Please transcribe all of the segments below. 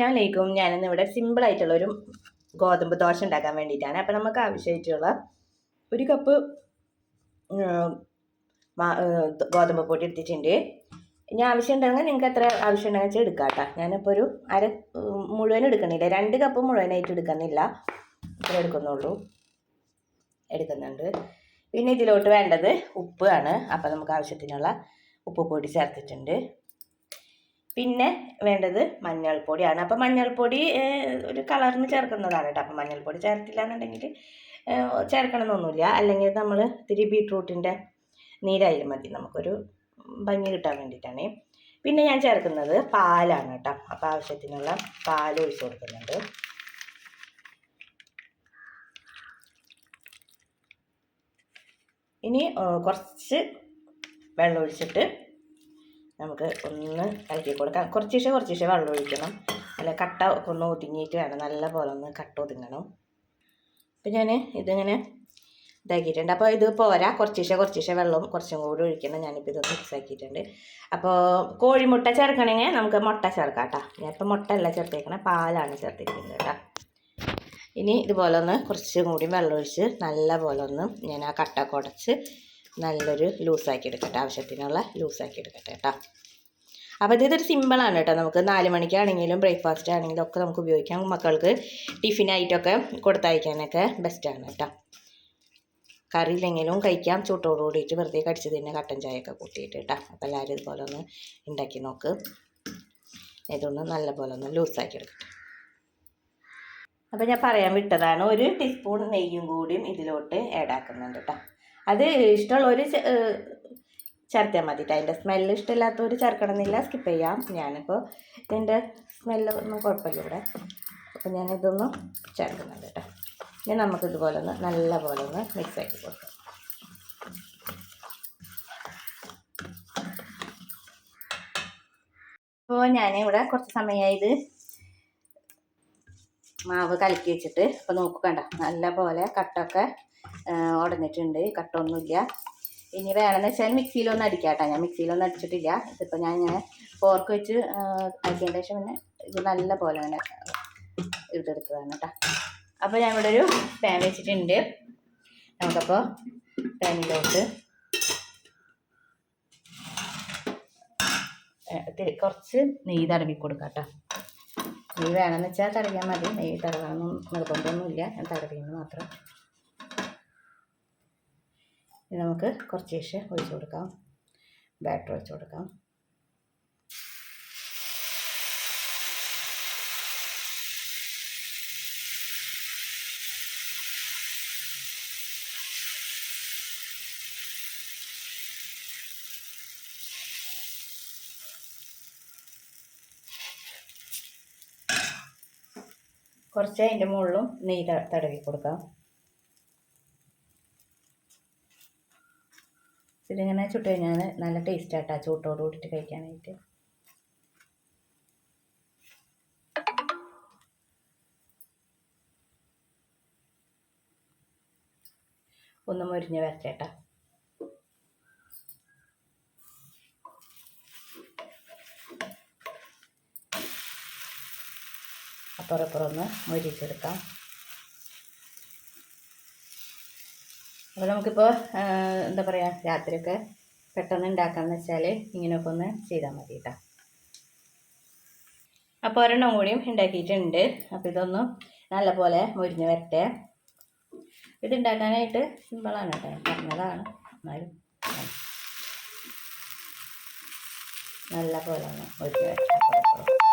അസ്സലാമലൈക്കും. ഞാനിന്ന് ഇവിടെ ഒരു ഗോതമ്പ് ദോശ ഉണ്ടാക്കാൻ വേണ്ടിയിട്ടാണ്. അപ്പം നമുക്ക് ആവശ്യമായിട്ടുള്ള ഒരു കപ്പ് ഗോതമ്പ് പൊടി എടുത്തിട്ടുണ്ട്. ഇനി ആവശ്യം ഉണ്ടെങ്കിൽ നിങ്ങൾക്ക് എത്ര ആവശ്യം ഉണ്ടെങ്കിൽ വെച്ചാൽ എടുക്കാം കേട്ടോ. ഞാനിപ്പോൾ ഒരു അര മുഴുവൻ എടുക്കണില്ല. രണ്ട് കപ്പ് മുഴുവനായിട്ട് എടുക്കുന്നില്ല. ഇത്ര എടുക്കുന്നുള്ളൂ. എടുക്കുന്നുണ്ട്. പിന്നെ ഇതിലോട്ട് വേണ്ടത് ഉപ്പ് ആണ് അപ്പം നമുക്ക് ആവശ്യത്തിനുള്ള ഉപ്പ് പൊടി ചേർത്തിട്ടുണ്ട്. പിന്നെ വേണ്ടത് മഞ്ഞൾപ്പൊടിയാണ്. അപ്പം മഞ്ഞൾപ്പൊടി ഒരു കളറിന് ചേർക്കുന്നതാണ് കേട്ടോ. അപ്പം മഞ്ഞൾപ്പൊടി ചേർത്തില്ല എന്നുണ്ടെങ്കിൽ ചേർക്കണമെന്നൊന്നുമില്ല. അല്ലെങ്കിൽ നമ്മൾ ഇത്തിരി ബീട്രൂട്ടിന്റെ നീരായാലും മതി. നമുക്കൊരു ഭംഗി കിട്ടാൻ വേണ്ടിയിട്ടാണ്. പിന്നെ ഞാൻ ചേർക്കുന്നത് പാലാണ് കേട്ടോ. അപ്പം ആവശ്യത്തിനുള്ള പാൽ ഒഴിച്ച് കൊടുക്കുന്നുണ്ട്. ഇനി കുറച്ച് വെള്ളം ഒഴിച്ചിട്ട് നമുക്ക് ഒന്ന് ഇളക്കി കൊടുക്കാം. കുറച്ച് ശേഷം കുറച്ച് ശേഷം വെള്ളം ഒഴിക്കണം. അല്ല കട്ട ഒന്ന് ഒതുങ്ങിയിട്ട് വേണം. നല്ല പോലെ ഒന്ന് കട്ട ഒതുങ്ങണം. അപ്പം ഞാൻ ഇതിങ്ങനെ ഇതാക്കിയിട്ടുണ്ട്. അപ്പോൾ ഇത് പോരാ. കുറച്ച് ശേഷം കുറച്ച് ശേഷം വെള്ളം കുറച്ചും കൂടി ഒഴിക്കണം. ഞാനിപ്പോൾ ഇതൊന്ന് മിക്സ് ആക്കിയിട്ടുണ്ട്. അപ്പോൾ കോഴിമുട്ട ചേർക്കണമെങ്കിൽ നമുക്ക് മുട്ട ചേർക്കാം കേട്ടോ. ഞാനിപ്പോൾ മുട്ട അല്ല ചേർത്തേക്കണേ പാലാണ് ചേർത്തിരിക്കുന്നത് കേട്ടോ. ഇനി ഇതുപോലെ ഒന്ന് കുറച്ചും കൂടി വെള്ളം ഒഴിച്ച് നല്ല പോലെ ഒന്ന് ഞാൻ ആ കട്ട കുടച്ച് നല്ലൊരു ലൂസാക്കി എടുക്കട്ടെ. ആവശ്യത്തിനുള്ള ലൂസാക്കി എടുക്കട്ടെ കേട്ടോ. അപ്പോൾ ഇത് ഇതൊരു സിമ്പിളാണ് കേട്ടോ. നമുക്ക് നാല് മണിക്കാണെങ്കിലും ബ്രേക്ക്ഫാസ്റ്റ് ആണെങ്കിലും ഒക്കെ നമുക്ക് ഉപയോഗിക്കാം. മക്കൾക്ക് ടിഫിനായിട്ടൊക്കെ കൊടുത്തയക്കാനൊക്കെ ബെസ്റ്റാണ് കേട്ടോ. കറിയില്ലെങ്കിലും കഴിക്കാം. ചൂട്ടോട് കൂടിയിട്ട് വെറുതെ കടിച്ച് തന്നെ കട്ടൻ ചായയൊക്കെ കൂട്ടിയിട്ട് കേട്ടോ. അപ്പോൾ എല്ലാവരും ഇതുപോലെ ഒന്ന് ഉണ്ടാക്കി നോക്ക്. ഇതൊന്ന് നല്ല പോലെ ഒന്ന് ലൂസാക്കി എടുക്കട്ടെ. അപ്പോൾ ഞാൻ പറയാൻ വിട്ടതാണ് ഒരു ടീസ്പൂൺ നെയ്യും കൂടിയും ഇതിലോട്ട് ആഡ് ആക്കുന്നുണ്ട് കേട്ടോ. അത് ഇഷ്ടമുള്ളവർ ചേർത്താൽ മതി അതിന്റെ സ്മെല്ല് ഇഷ്ടമില്ലാത്തവർ ചേർക്കണമെന്നില്ല. സ്കിപ്പ് ചെയ്യാം. ഞാനിപ്പോൾ ഇതിന്റെ സ്മെല്ല് ഒന്നും കുഴപ്പമില്ല ഇവിടെ. അപ്പോൾ ഞാൻ ഇതൊന്ന് ചേർക്കുന്നുണ്ട് കേട്ടോ ഇനി നമുക്ക് ഇതുപോലെ ഒന്ന് നല്ല പോലെ ഒന്ന് മിക്സ് ആക്കി കൊടുക്കാം. അപ്പോൾ ഞാൻ ഇവിടെ കുറച്ച് സമയമായി ഇത് മാവ് കലക്കി വെച്ചിട്ട്. അപ്പോൾ നോക്കൂ കണ്ട? നല്ല പോലെ കട്ടൊക്കെ ഉടഞ്ഞിട്ടുണ്ട് കട്ടൊന്നുമില്ല. ഇനി വേണമെന്ന് വെച്ചാൽ മിക്സിയിലൊന്നും അടിക്കാട്ടോ ഞാൻ. മിക്സിയിലൊന്നും അടിച്ചിട്ടില്ല. ഇതിപ്പോൾ ഞാൻ ഇങ്ങനെ ഫോർക്ക് വെച്ച് അടിക്കേണ്ട ശേഷം പിന്നെ ഇത് നല്ല പോലെ അങ്ങനെ ഇതെടുത്തതാണ് കേട്ടോ അപ്പോൾ ഞാൻ ഇവിടെ ഒരു പാൻ വെച്ചിട്ടുണ്ട്. നമുക്കപ്പോൾ പാനിലോട്ട് കുറച്ച് നെയ്യ് തടവി കൊടുക്കാം കേട്ടോ നെയ്യ് വേണമെന്ന് വെച്ചാൽ തടവിയാൽ മതി. നെയ്യ് തടവാനൊന്നും നിർബന്ധമൊന്നുമില്ല. ഞാൻ തടവിയെന്ന് മാത്രം. നമുക്ക് കുറച്ച് ശേഷം ഒഴിച്ചു കൊടുക്കാം. ബാറ്റർ ഒഴിച്ചു കൊടുക്കാം. കുറച്ച് അതിന്റെ മുകളിലും നെയ്യ് തടവി കൊടുക്കാം. ഇതിങ്ങനെ ചുട്ട് കഴിഞ്ഞാൽ നല്ല ടേസ്റ്റ് ആട്ടാ ചൂട്ടോട് കൂടിയിട്ട് കഴിക്കാനായിട്ട്. ഒന്ന് മുരിഞ്ഞ് വരച്ചേട്ടാ അപ്പുറപ്പുറം ഒന്ന് മുരിച്ചെടുക്കാം. അപ്പോൾ നമുക്കിപ്പോൾ എന്താ പറയുക രാത്രിയൊക്കെ പെട്ടെന്ന് ഉണ്ടാക്കാമെന്ന് വെച്ചാൽ ഇങ്ങനെയൊക്കെ ഒന്ന് ചെയ്താൽ മതി കേട്ടോ അപ്പോൾ ഒരെണ്ണം കൂടിയും ഉണ്ടാക്കിയിട്ടുണ്ട്. അപ്പോൾ ഇതൊന്നും നല്ലപോലെ മുരിഞ്ഞ് വരട്ടെ. ഇത് ഉണ്ടാക്കാനായിട്ട് സിമ്പിളാണ് കേട്ടോ പറഞ്ഞതാണ് എന്നാലും നല്ല പോലെ ഒന്ന് മുരിഞ്ഞ് വരട്ടെ.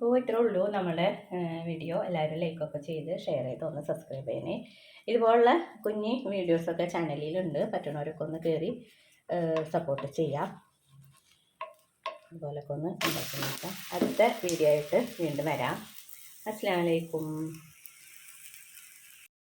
അപ്പോൾ ഇത്രേ ഉള്ളൂ നമ്മുടെ വീഡിയോ എല്ലാവരും ലൈക്കൊക്കെ ചെയ്ത് ഷെയർ ചെയ്ത് ഒന്ന് സബ്സ്ക്രൈബ് ചെയ്യണേ. ഇതുപോലുള്ള കുഞ്ഞി വീഡിയോസൊക്കെ ചാനലിലുണ്ട് പറ്റുന്നവരൊക്കെ ഒന്ന് കയറി സപ്പോർട്ട് ചെയ്യാം. അതുപോലൊക്കെ ഒന്ന് ഉണ്ടാക്കി നോക്കാം. അടുത്ത വീഡിയോ ആയിട്ട് വീണ്ടും വരാം. അസ്സാം വലൈക്കും